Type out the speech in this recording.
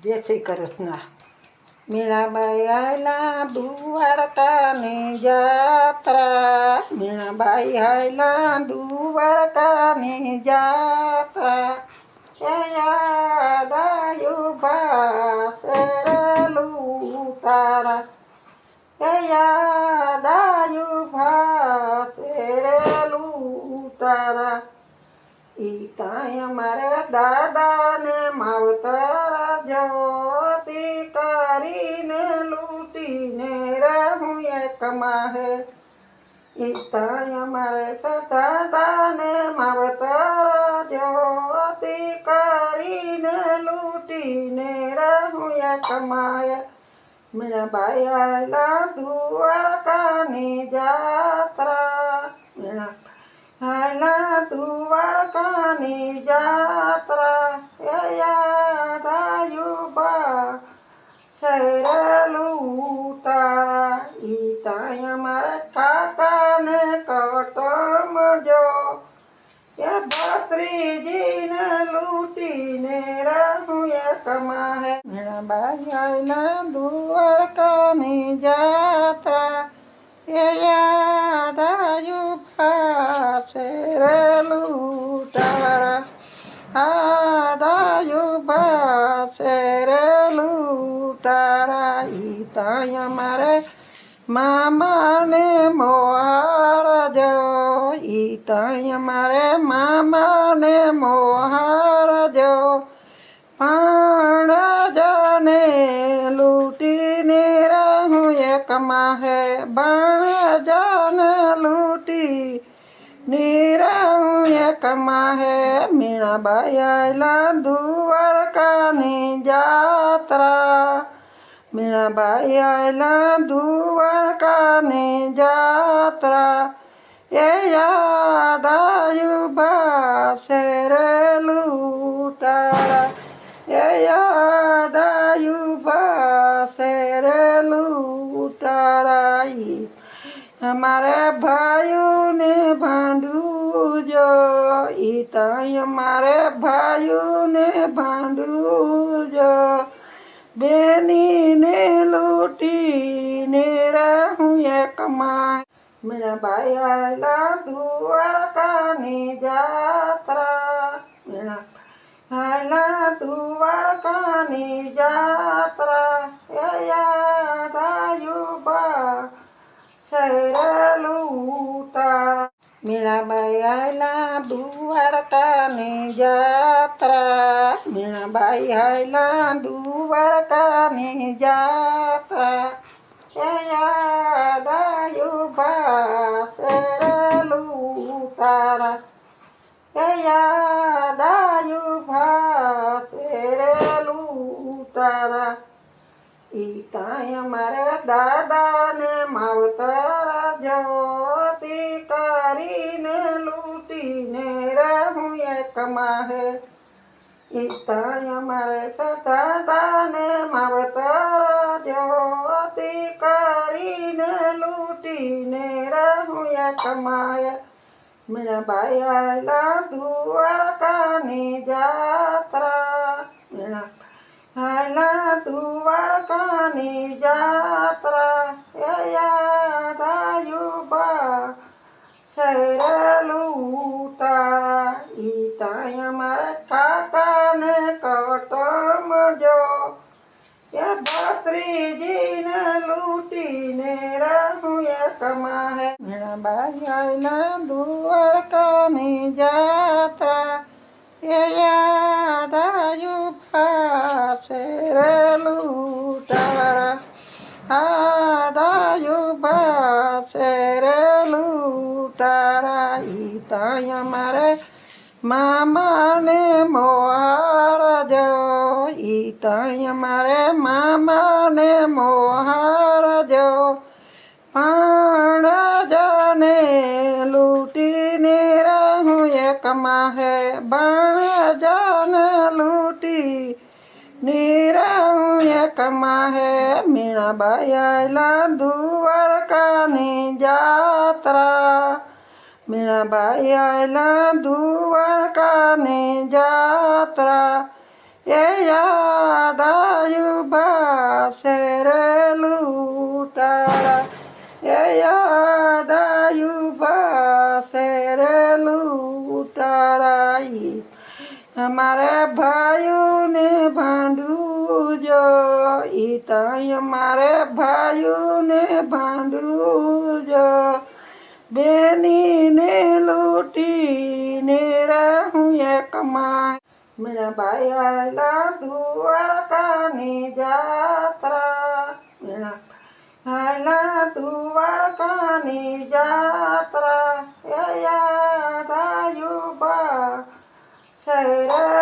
જય શ્રી કૃષ્ણ મીણાબાઈ આયલા દ્વારકાની જાત્રા મીણાબાઈ આયલા દ્વારકાની જાત્રા એ યાદ આવ્યું ભાસરેલું તારા એ યાદ આવ્યું ભાસરેલું તારા જ્યોતિ કરીને લૂંટીને રહું એક માહે ઈ કાંઈ અમારે દાદાને માવતર જ્યોતિ કરીને લૂંટીને રહું એક માહે મીણાબાઈ આયલા દ્વારકાની જાત્રા મીણા આયલા દ્વારકાની જાત્રા ભત્રીજીને લૂંટીને રહું એક માહે મીણાબાઈ આયલા દ્વારકાની જાત્રા, એ યાદ આવ્યું પાસે રેલું તારા આડાયું પાસે રેલું તારા ઈ તાય મારે મામાને મોહાર જો ઈ તાય મારે રહું એક માહે બણ જાને લૂંટી નીરાઉં એક માહે મીણાબાઈ આયલા દ્વારકાની જાત્રા મીણાબાઈ આયલા દ્વારકાની જાત્રા તારા અમારા ભાઈઓને ભાંડવું જો ઈ તાઈ અમારે ભાઈઓને ભાંડવું જો બેનીને લૂંટીને રહું એકમાં ભાઈ આયલા દ્વારકાની જાત્રા. તારા મીણાબાઈ આયલા દ્વારકાની જાત્રા. મીણાબાઈ આયલા દ્વારકાની જાત્રા. એ યાદાયુ ભાસેલું તારા. એ યાદાયુ ભાસેલું તારા. ઈ કાંઈ અમારે દાદાને રહું એક માહે ઈ કાંઈ અમારે દાદાને માવતર જ્યોતિ કરીને લૂટીને રહું એક માહે બાયાલા દ્વારકાની જાત્રા. મીણા આયલા દ્વારકાની જાત્રા. યાદ આવ્યું સહેલું અમારા કાકાને કટમજો કે ભત્રીજીને લૂંટીને રહું એક માહે મીણાબાઈ આયલા દ્વારકાની જાત્રા, એ યાદ આવ્યું રે રેલું તારા આડાયું પાસે રેલું તારા ઈ તાય અમારે મામાને મોહાર જો ઈ તાય મારે મામાને મોહાર જો પણ જાને લૂટીને રહું એક માહે બણ જાને લૂટી નીરાઉં એક માહે. મીણાબાઈ આયલા કાની જાત્રા મીણાબાઈ આયલા દ્વારકાની જાત્રા એ યાદાયુ યાદાયું રે લૂટારા એ યાદાયું રે લૂટારાઈ અમારે ભાઈઓને ભાંડવું જો ઈ તાઈ અમારે ભાઈઓને ભાંડવું જો બેનીને લૂટીને રહું એકમાં મેં બાયલા દ્વારકાની જાત્રા. મેં હાલા દ્વારકાની જાત્રા. યાદ આવ્યું બા. શરા